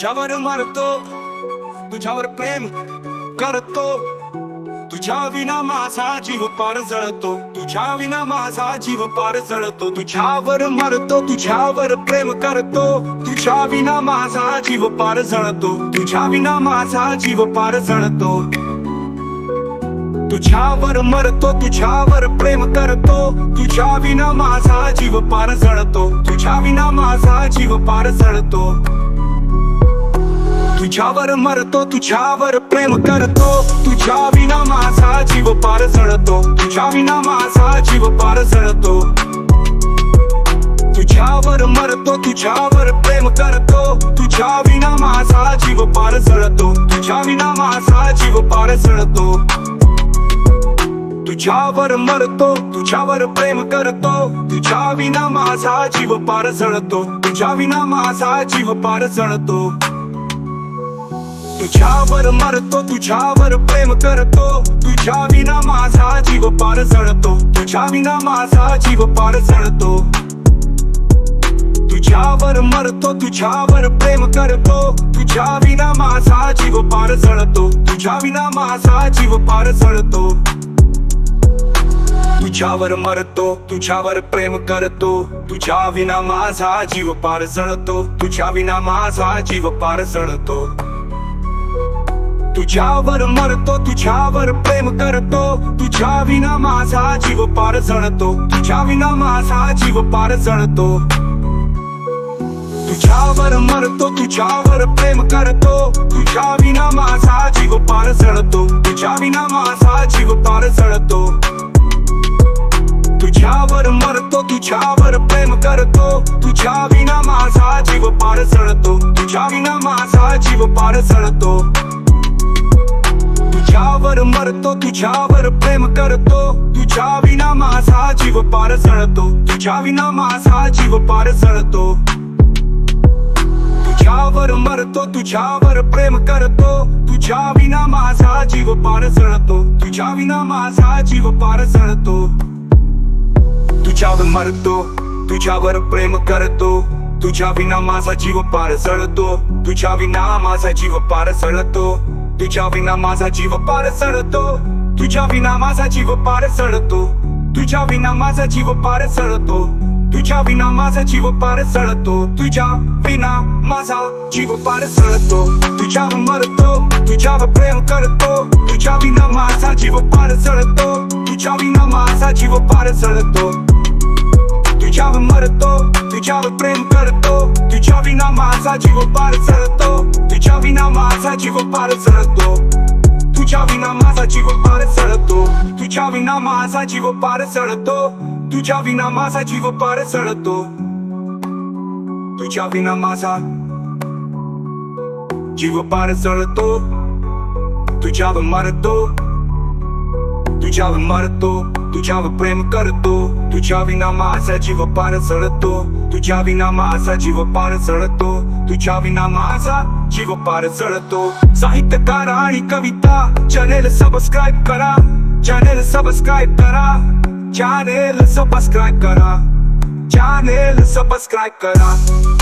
तुझ्यावर मरतो तुझ्यावर प्रेम करतो तुझ्या विना माझा जीव पार जळतो तुझ्या विना माझा जीव पार जळतो तुझ्यावर मरतो तुझ्यावर प्रेम करतो तुझ्या विना माझा जीव पार जळतो तुझ्या विना माझा जीव पार जळतो. तुझ्यावर मरतो तुझ्यावर प्रेम करतो तुझ्या विना माझा जीव पार जळतो तुझ्या विना माझा जीव पार जळतो. तुझ्यावर मरतो तुझ्यावर प्रेम करतो. तुझ्या विना माझा जीव पार जळतो. तुझ्या विना माझा जीव पार जळतो. तुझ्यावर मरतो तुझ्यावर प्रेम करतो. तुझ्या विना माझा जीव पार जळतो. तुझ्या विना माझा जीव पार जळतो. तुझ्यावर मरतो तुझ्यावर प्रेम करतो. तुझ्या विना माझा जीव पार जळतो. तुझ्या विना माझा जीव पार जळतो. तुझ्यावर मरतो तुझ्यावर प्रेम करतो. तुझ्या विना माझा जीव पार जळतो. तुझ्या विना माझा जीव पार जळतो. तुझ्यावर मरतो तुझ्यावर प्रेम करतो. तुझ्या विना माझा जीव पार जळतो. तुझ्या विना माझा जीव पार जळतो. तुझ्यावर मरतो तुझ्यावर प्रेम करतो. तुझ्या विना माझा जीव पार जळतो. तुझ्या विना माझा जीव पार जळतो. तुझ्यावर मरतो तुझ्यावर प्रेम करतो. तुझ्या विना माझा जीव पार जळतो. तुझ्या विना माझा जीव पार जळतो. तुझ्यावर मरतो तुझ्यावर प्रेम करतो. तुझ्या विना माझा जीव पार जळतो. तुझ्या विना माझा जीव पार जळतो. तुझ्यावर मरतो तुझ्यावर प्रेम करतो. तुझ्या विना माझा जीव पार जळतो. तुझ्या विना माझा जीव पार जळतो. तुझ्यावर मरतो तुझ्यावर प्रेम करतो. तुझ्या विना माझा जीव पार जळतो. तुझ्या विना माझा जीव पार जळतो. तुझ्यावर मरतो तुझ्यावर प्रेम करतो. तुझ्या विना माझा जीव पार जळतो. तुझ्या विना माझा जीव पार जळतो. तुझ्यावर मरतो तुझ्यावर प्रेम करतो. तुझ्या विना माझा जीव पार जळतो. तुझ्या विना माझा जीव पार जळतो. तुझ्या विना माझा जीव पार जळतो तुझ्या विना माझा जीव पार जळतो तुझ्या विना माझा जीव पार जळतो तुझ्या विना माझा जीव पार जळतो तुझ्या विना माझा जीव पार जळतो तुझ्यावर मरतो. तुझ्यावर प्रेम करतो. तुझ्या विना माझा जीव पार जळतो तुझ्या विना माझा जीव पार जळतो तुझ्यावर मरतो. तुझ्यावर प्रेम विना माझा जीव पार जळतो तुझ्या विना माझा जीव पार जळतो तुझ्या विना माझा जीव पार जळतो तुझ्या विना माझा जीव पार जळतो तुझ्या विना माझा जीव पार जळतो तुझ्या विना माझा जीव पार जळतो तुझ्या मरतो. तुझ्यावर मरतो तुझ्यावर प्रेम करतो तुझ्या विना माझा जीव पार चढतो तुझ्या विना माझा जीव पार चढतो तुझ्या विना माझा जीव पार जळतो साहित्यकार आणि कविता चॅनेल सबस्क्राईब करा चॅनेल सबस्क्राईब करा चॅनेल सबस्क्राईब करा चॅनेल सबस्क्राईब करा.